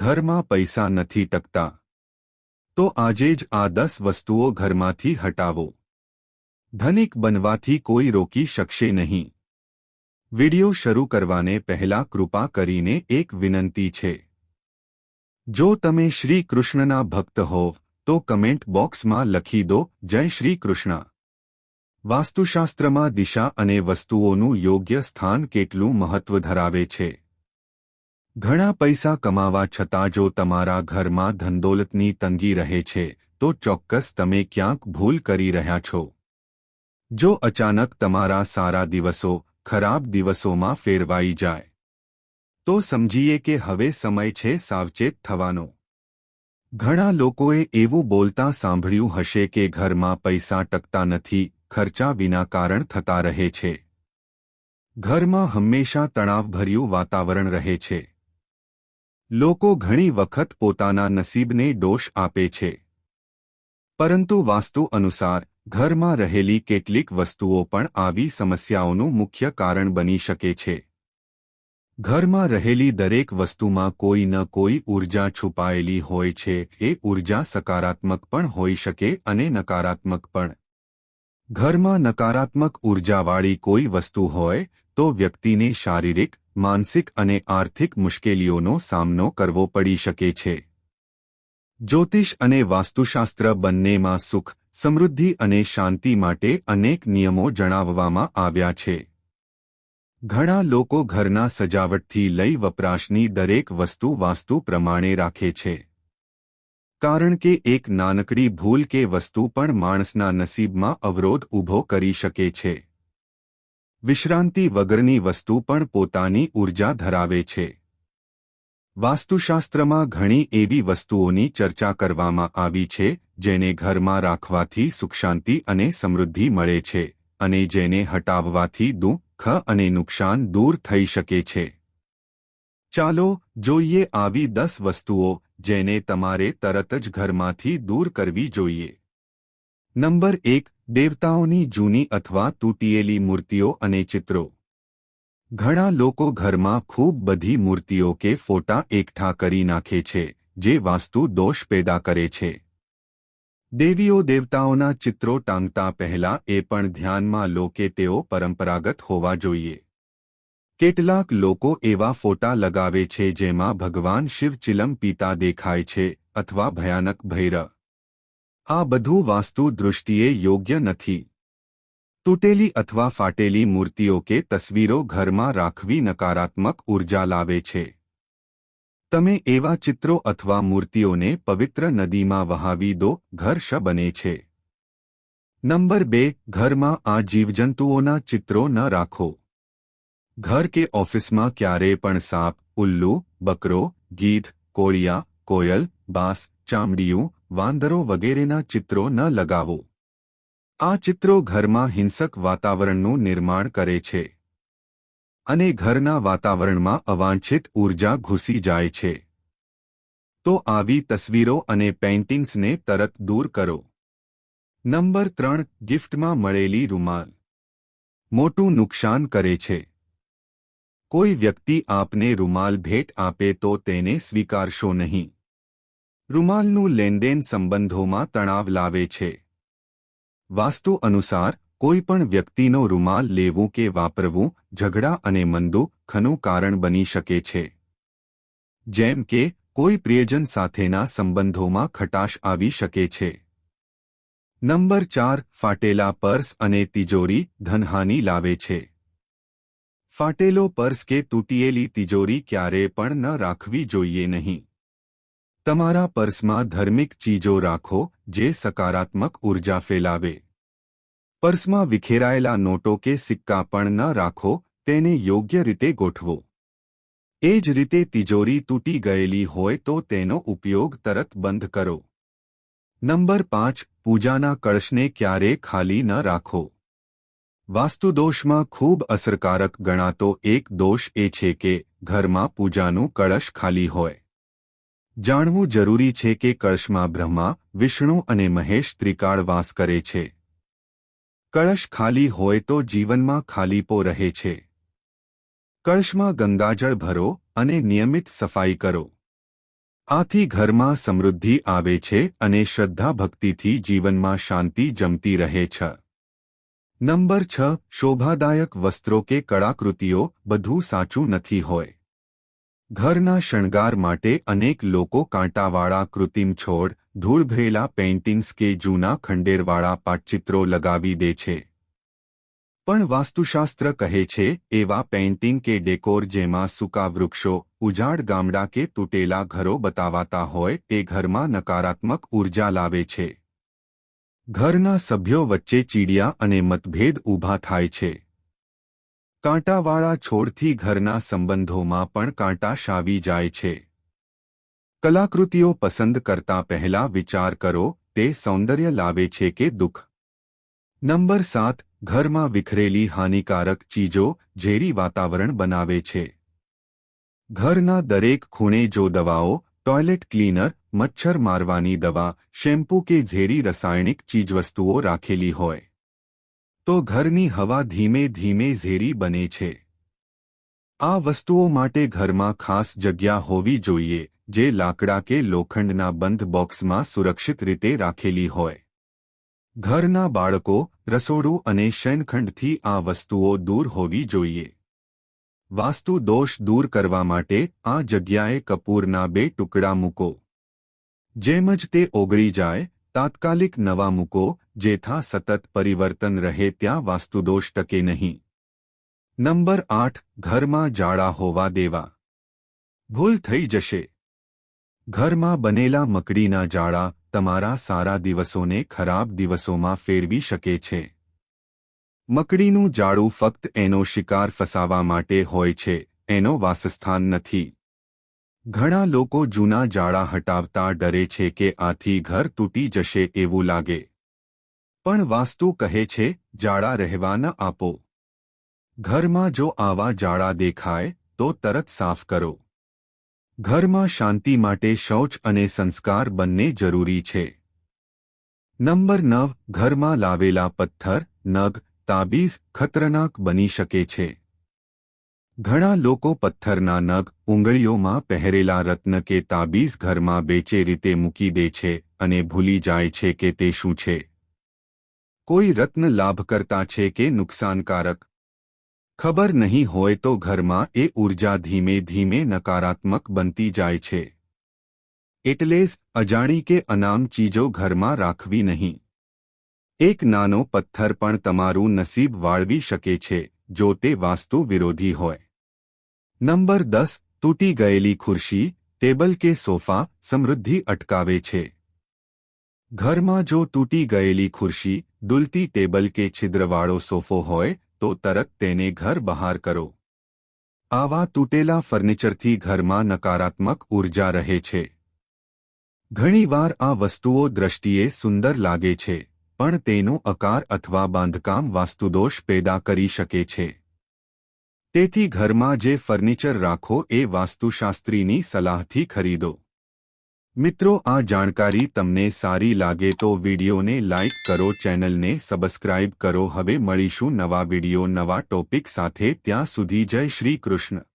ઘરમાં પૈસા નથી ટકતા. તો આજે જ આ દસ વસ્તુઓ ઘરમાંથી હટાવો. ધનિક બનવાથી કોઈ રોકી શકશે નહીં. વિડિયો શરૂ કરવાને પહેલા કૃપા કરીને એક વિનંતી છે. જો તમે શ્રી કૃષ્ણના ભક્ત હોવ તો કમેન્ટ બોક્સમાં લખી દો, જય શ્રી કૃષ્ણ. વાસ્તુશાસ્ત્રમાં દિશા અને વસ્તુઓનું યોગ્ય સ્થાન કેટલું મહત્વ ધરાવે છે? ઘણા પૈસા કમાવા છતાં જો તમારા ઘરમાં ધનદોલતની તંગી રહે છે, તો ચોક્કસ તમે ક્યાંક ભૂલ કરી રહ્યા છો. જો અચાનક તમારા સારા દિવસો, ખરાબ દિવસોમાં ફેરવાઈ જાય, તો સમજીએ કે હવે સમય છે સાવચેત થવાનો. ઘણા લોકોએ એવું બોલતા સાંભળ્યું હશે કે ઘરમાં પૈસા ટકતા નથી, ખર્ચા વિના કારણ થતા રહે છે. ઘરમાં હંમેશા તણાવભર્યું વાતાવરણ રહે છે. લોકો ઘણી વખત પોતાના નસીબને દોષ આપે છે. પરંતુ વાસ્તુ અનુસાર, ઘરમાં રહેલી કેટલીક વસ્તુઓ પણ આવી સમસ્યાઓનું મુખ્ય કારણ બની શકે છે. ઘરમાં રહેલી દરેક વસ્તુમાં કોઈ ન કોઈ ઊર્જા છુપાયેલી હોય છે, એ ઊર્જા સકારાત્મક પણ હોઈ શકે અને નકારાત્મક પણ. ઘરમાં નકારાત્મક ઊર્જાવાળી કોઈ વસ્તુ હોય, તો વ્યક્તિને શારીરિક માનસિક અને આર્થિક મુશ્કેલીઓનો સામનો કરવો પડી શકે છે. જ્યોતિષ અને વાસ્તુશાસ્ત્ર બંનેમાં સુખ, સમૃદ્ધિ અને શાંતિ માટે અનેક નિયમો જણાવવામાં આવ્યા છે. ઘણા લોકો ઘરના સજાવટથી લઈ વપરાશની દરેક વસ્તુ વાસ્તુ પ્રમાણે રાખે છે. કારણ કે એક નાનકડી ભૂલ કે વસ્તુ પણ માણસના નસીબમાં અવરોધ ઊભો કરી શકે છે. વિશ્રાંતિ વગરની વસ્તુ પણ પોતાની ઊર્જા ધરાવે છે. વાસ્તુશાસ્ત્રમાં ઘણી એવી વસ્તુઓની ચર્ચા કરવામાં આવી છે, જેને ઘરમાં રાખવાથી સુખશાંતિ અને સમૃદ્ધિ મળે છે, અને જેને હટાવવાથી દુઃખ અને નુકસાન દૂર થઈ શકે છે. ચાલો જોઈએ આવી દસ વસ્તુઓ જેને તમારે તરત જ ઘરમાંથી દૂર કરવી જોઈએ. નંબર એક દેવતાઓની જૂની અથવા તૂટીયેલી મૂર્તિઓ અને ચિત્રો. ઘણા લોકો ઘરમાં ખૂબ બધી મૂર્તિઓ કે ફોટા એકઠા કરી નાખે છે, જે વાસ્તુ દોષ પેદા કરે છે. દેવીઓ દેવતાઓના ચિત્રો ટાંગતા પહેલા એ પણ ધ્યાનમાં લો કે તેઓ પરંપરાગત હોવા જોઈએ. કેટલાક લોકો એવા ફોટા લગાવે છે જેમાં ભગવાન શિવ ચિલમ પીતા દેખાય છે, અથવા ભયાનક ભૈરવ. આ બધું વાસ્તુ દૃષ્ટિએ યોગ્ય નથી. તૂટેલી અથવા ફાટેલી મૂર્તિઓ કે તસવીરો ઘરમાં રાખવી નકારાત્મક ઊર્જા લાવે છે. તમે એવા ચિત્રો અથવા મૂર્તિઓને પવિત્ર નદીમાં વહાવી દો, ઘર શ બને છે. નંબર બે, ઘરમાં આ જીવજંતુઓના ચિત્રો ન રાખો. ઘર કે ઓફિસમાં ક્યારેય પણ સાપ, ઉલ્લુ, બકરો, ગીધ, કોળિયા, કોયલ, બાસ, ચામડીયું વાંદરો વગેરેના ચિત્રો ન લગાવો. આ ચિત્રો ઘરમાં હિંસક વાતાવરણનું નિર્માણ કરે છે. અને ઘરના વાતાવરણમાં અવાંછિત ઊર્જા ઘૂસી જાય છે. તો આવી તસવીરો અને પેઇન્ટિંગ્સને તરત દૂર કરો. નંબર ત્રણ, ગિફ્ટમાં મળેલી રૂમાલ. મોટું નુકસાન કરે છે. કોઈ વ્યક્તિ આપને રૂમાલ ભેટ આપે તો તેને સ્વીકારશો નહીં. રૂમાલનું લેનદેન સંબંધોમાં તણાવ લાવે છે. વાસ્તુ અનુસાર, કોઈ પણ વ્યક્તિનો રૂમાલ લેવું કે વાપરવું, ઝઘડા અને મંદુખનું કારણ બની શકે છે. જેમ કે, કોઈ પ્રિયજન સાથેના સંબંધોમાં ખટાશ આવી શકે છે. નંબર ચાર, ફાટેલા પર્સ અને તિજોરી ધનહાનિ લાવે છે. ફાટેલો પર્સ કે તૂટીએલી તિજોરી ક્યારે પણ ન રાખવી જોઈએ નહીં. તમારા પર્સમાં ધાર્મિક ચીજો રાખો, જે સકારાત્મક ઊર્જા ફેલાવે. પર્સમાં વિખેરાયેલા નોટો કે સિક્કા પણ ન રાખો, તેને યોગ્ય રીતે ગોઠવો. એ જ રીતે તિજોરી તૂટી ગયેલી હોય તો તેનો ઉપયોગ તરત બંધ કરો. નંબર પાંચ, પૂજાના કળશને ક્યારે ખાલી ન રાખો. વાસ્તુદોષમાં ખૂબ અસરકારક ગણાતો એક દોષ એ છે કે, ઘરમાં પૂજાનું કળશ ખાલી હોય. જાણવું જરૂરી છે કે કળશમાં બ્રહ્મા, વિષ્ણુ અને મહેશ ત્રિકાળ વાસ કરે છે. કળશ ખાલી હોય તો જીવનમાં ખાલીપો રહે છે. કળશમાં ગંગાજળ ભરો અને નિયમિત સફાઈ કરો. આથી ઘરમાં સમૃદ્ધિ આવે છે અને શ્રદ્ધા ભક્તિથી જીવનમાં શાંતિ જમતી રહે છે. નંબર છ, શોભાદાયક વસ્ત્રો કે કળાકૃતિઓ બધું સાચું નથી હોય. ઘરના શણગાર માટે અનેક લોકો કાંટાવાળા કૃત્રિમ છોડ ધૂળભરેલા પેઇન્ટિંગ્સ કે જૂના ખંડેરવાળા પાટચિત્રો લગાવી દે છે. પણ વાસ્તુશાસ્ત્ર કહે છે, એવા પેઇન્ટિંગ કે ડેકોર જેમાં સૂકા વૃક્ષો, ઉજાડ ગામડા કે તૂટેલા ઘરો બતાવાતા હોય તે ઘરમાં નકારાત્મક ઊર્જા લાવે છે. ઘરના સભ્યો વચ્ચે ચીડિયા અને મતભેદ ઊભા થાય છે. કાંટાવાળા છોડથી ઘરના સંબંધોમાં પણ કાંટા શાવી જાય છે. કલાકૃતિઓ પસંદ કરતા પહેલા વિચાર કરો, તે સૌંદર્ય લાવે છે કે દુઃખ. નંબર સાત, ઘરમાં વિખરેલી હાનિકારક ચીજો ઝેરી વાતાવરણ બનાવે છે. ઘરના દરેક ખૂણે જો દવાઓ, ટોયલેટ ક્લીનર, મચ્છર મારવાની દવા, શેમ્પૂ કે ઝેરી રાસાયણિક ચીજવસ્તુઓ રાખેલી હોય. તો ઘરની હવા ધીમે ધીમે ઝેરી બને છે. આ વસ્તુઓ માટે ઘરમાં ખાસ જગ્યા હોવી જોઈએ, જે લાકડા કે લોખંડના બંધ બોક્સમાં સુરક્ષિત રીતે રાખેલી હોય. ઘરના બાળકો, રસોડું અને શયનખંડથી આ વસ્તુઓ દૂર હોવી જોઈએ. વાસ્તુ દોષ દૂર કરવા માટે આ જગ્યાએ કપૂરના બે ટુકડા મૂકો. જેમ જ તે ઓગળી જાય તાત્કાલિક નવા મૂકો, જેથા સતત પરિવર્તન રહે ત્યાં વાસ્તુદોષ ટકે નહીં. નંબર આઠ, ઘરમાં જાળા હોવા દેવા. ભૂલ થઈ જશે. ઘરમાં બનેલા મકડીના જાળા તમારા સારા દિવસોને ખરાબ દિવસોમાં ફેરવી શકે છે. મકડીનું જાળું ફક્ત એનો શિકાર ફસાવા માટે હોય છે, એનો વાસસ્થાન નથી. ઘણા લોકો જૂના જાળા હટાવતા ડરે છે કે આથી ઘર તૂટી જશે એવું લાગે. પણ વાસ્તુ કહે છે, જાળા રહેવા ન આપો. ઘરમાં જો આવા જાળા દેખાય, તો તરત સાફ કરો. ઘરમાં શાંતિ માટે શૌચ અને સંસ્કાર બંને જરૂરી છે. નંબર નવ, ઘરમાં લાવેલા પથ્થર, નગ, તાબીઝ ખતરનાક બની શકે છે. ઘણા લોકો પથ્થરના નગ, ઉંગળીઓમાં પહેરેલા રત્ન કે તાબીઝ ઘરમાં બેચે રીતે મૂકી દે છે અને ભૂલી જાય છે કે તે શું છે. કોઈ રત્ન લાભકર્તા છે કે નુકસાનકારક? ખબર નહીં હોય તો ઘરમાં એ ઊર્જા ધીમે ધીમે નકારાત્મક બનતી જાય છે. એટલે જ અજાણી કે અનામ ચીજો ઘરમાં રાખવી નહીં. એક નાનો પથ્થર પણ તમારું નસીબ વાળવી શકે છે, જો તે વાસ્તુ વિરોધી હોય. નંબર દસ, તૂટી ગયેલી ખુરશી, ટેબલ કે સોફા, સમૃદ્ધિ અટકાવે છે. ઘરમાં જો તૂટી ગયેલી ખુરશી ડુલતી ટેબલ કે છિદ્રવાળો સોફો હોય, તો તરત તેને ઘર બહાર કરો. આવા તૂટેલા ફર્નિચરથી ઘરમાં નકારાત્મક ઊર્જા રહે છે. ઘણીવાર આ વસ્તુઓ દ્રષ્ટિએ સુંદર લાગે છે, પણ તેનો આકાર અથવા બાંધકામ વાસ્તુદોષ પેદા કરી શકે છે. તેથી ઘરમાં જે ફર્નિચર રાખો એ વાસ્તુશાસ્ત્રીની સલાહથી ખરીદો. મિત્રો, આ જાણકારી તમને સારી લાગે તો વિડીયોને લાઇક કરો, ચેનલને સબસ્ક્રાઇબ કરો. હવે મળીશું નવા વીડિયો, નવા ટોપિક સાથે. ત્યાં સુધી જય શ્રી કૃષ્ણ.